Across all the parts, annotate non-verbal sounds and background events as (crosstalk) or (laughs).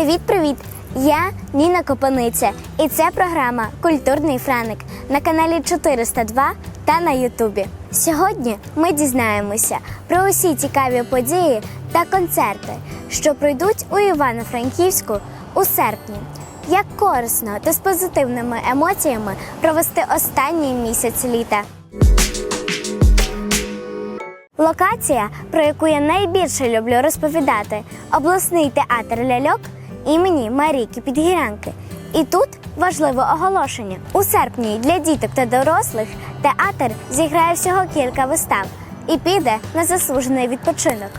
Привіт-привіт! Я Ніна Копаниця, і це програма Культурний Франик на каналі 402 та на Ютубі. Сьогодні ми дізнаємося про усі цікаві події та концерти, що пройдуть у Івано-Франківську у серпні. Як корисно та з позитивними емоціями провести останній місяць літа. Локація, про яку я найбільше люблю розповідати, обласний театр ляльок імені Марійки Підгірянки. І тут важливе оголошення. У серпні для діток та дорослих театр зіграє всього кілька вистав і піде на заслужений відпочинок.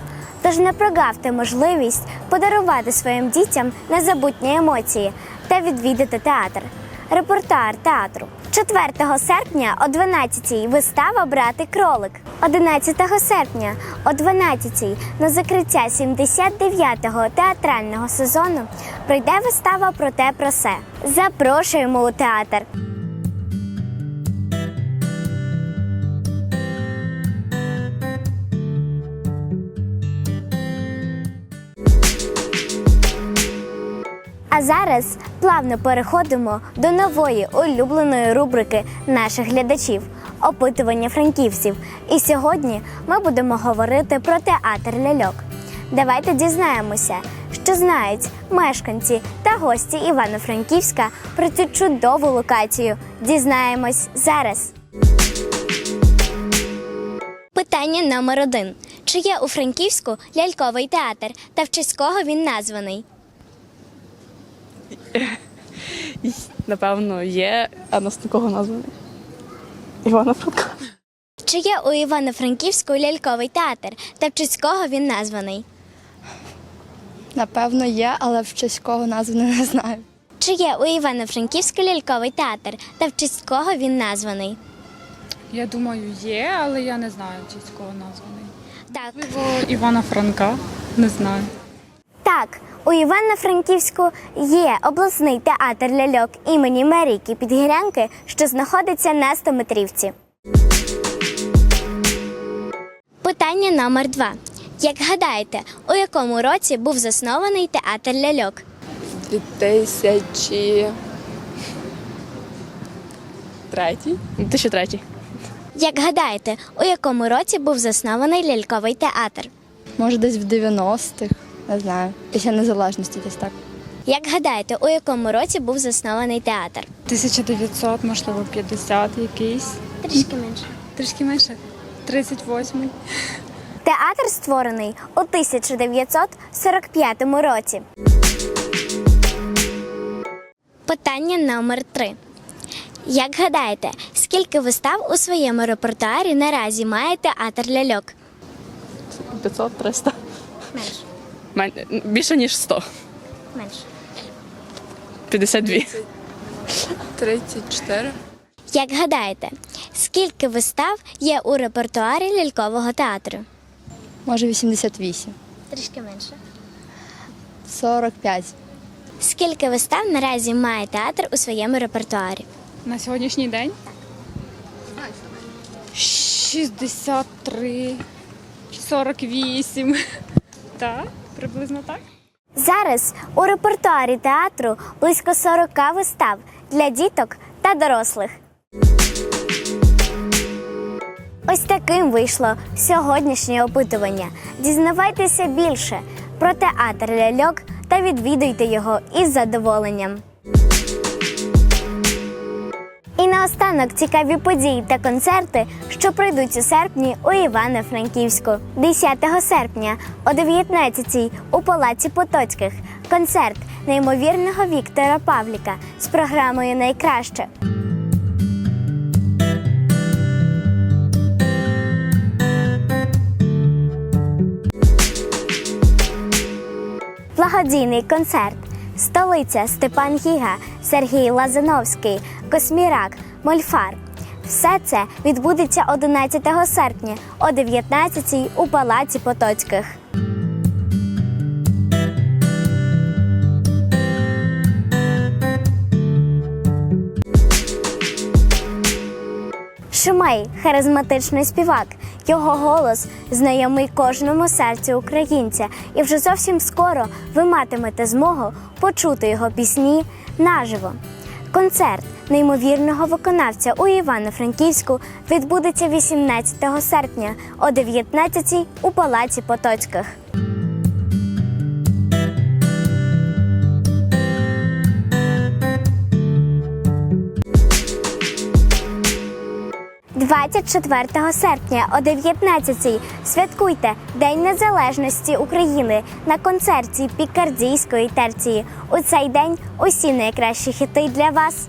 Тож не прогавте можливість подарувати своїм дітям незабутні емоції та відвідати театр. Репортер театру. 4 серпня о 12-й вистава Брати кролик. 11 серпня о 12-й на закриття 79-го театрального сезону пройде вистава про те про се. Запрошуємо у театр. Зараз плавно переходимо до нової улюбленої рубрики наших глядачів опитування франківців. І сьогодні ми будемо говорити про театр ляльок. Давайте дізнаємося, що знають мешканці та гості Івано-Франківська про цю чудову локацію. Дізнаємось зараз. Питання номер один: чи є у Франківську ляльковий театр та в честь кого він названий? (laughs) Напевно, є, а нас такого названий. Івана Франка. Чи є у Івано-Франківську ляльковий театр та в честь кого він названий? Напевно, є, але в честь кого названий не знаю. Чи є у Івано-Франківську ляльковий театр та в честь кого він названий? Я думаю, є, але я не знаю, чи з кого названий. Так, Можливо, Івана Франка, не знаю. так, у Івано-Франківську є обласний театр ляльок імені Марійки Підгірянки, що знаходиться на Стометрівці. Питання номер два. Як гадаєте, у якому році був заснований театр ляльок? 2003. 2003. Як гадаєте, у якому році був заснований ляльковий театр? Може, десь в 90-х, не знаю. Після незалежності десь так. Як гадаєте, у якому році був заснований театр? 1900, можливо, 50 якийсь. Трішки менше. Трішки менше. 38. Театр створений у 1945 році. Питання номер три. Як гадаєте, скільки вистав у своєму репертуарі наразі має театр ляльок? 500, 300. Менше. Мен- Більше, ніж 100. Менше. 52. 34. Як гадаєте, скільки вистав є у репертуарі лялькового театру? Може, 88. Трішки менше. 45. Скільки вистав наразі має театр у своєму репертуарі? На сьогоднішній день? 63. 48. Так, приблизно так. Зараз у репертуарі театру близько 40 вистав для діток та дорослих. Ось таким вийшло сьогоднішнє опитування. Дізнавайтеся більше про театр ляльок та відвідуйте його із задоволенням. Наостанок цікаві події та концерти, що пройдуть у серпні у Івано-Франківську. 10 серпня о 19-й у Палаці Потоцьких концерт неймовірного Віктора Павліка з програмою Найкраще. Благодійний концерт. Столиця Степан Гіга, Сергій Лазановський, Космірак, Мольфар. Все це відбудеться 11 серпня о 19-й у Палаці Потоцьких. Ромей харизматичний співак. Його голос знайомий кожному серцю українця, і вже зовсім скоро ви матимете змогу почути його пісні наживо. Концерт неймовірного виконавця у Івано-Франківську відбудеться 18 серпня о 19 у Палаці Потоцьких. «24 серпня о 19 святкуйте День Незалежності України на концерті Пікардійської терції. У цей день усі найкращі хіти для вас.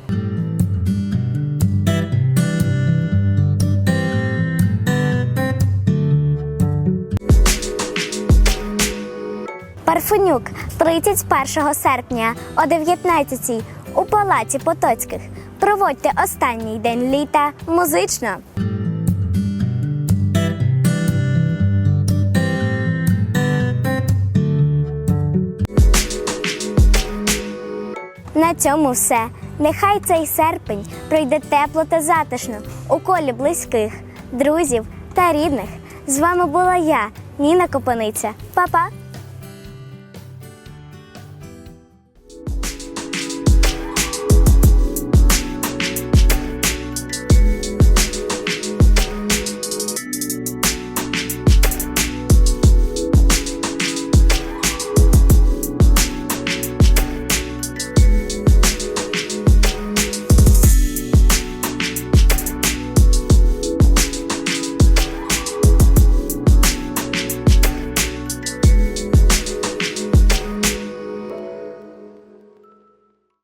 Парфенюк 31 серпня о 19 у Палаці Потоцьких. Проводьте останній день літа музично. На цьому все. Нехай цей серпень пройде тепло та затишно у колі близьких, друзів та рідних. З вами була я, Ніна Копаниця. Па-па!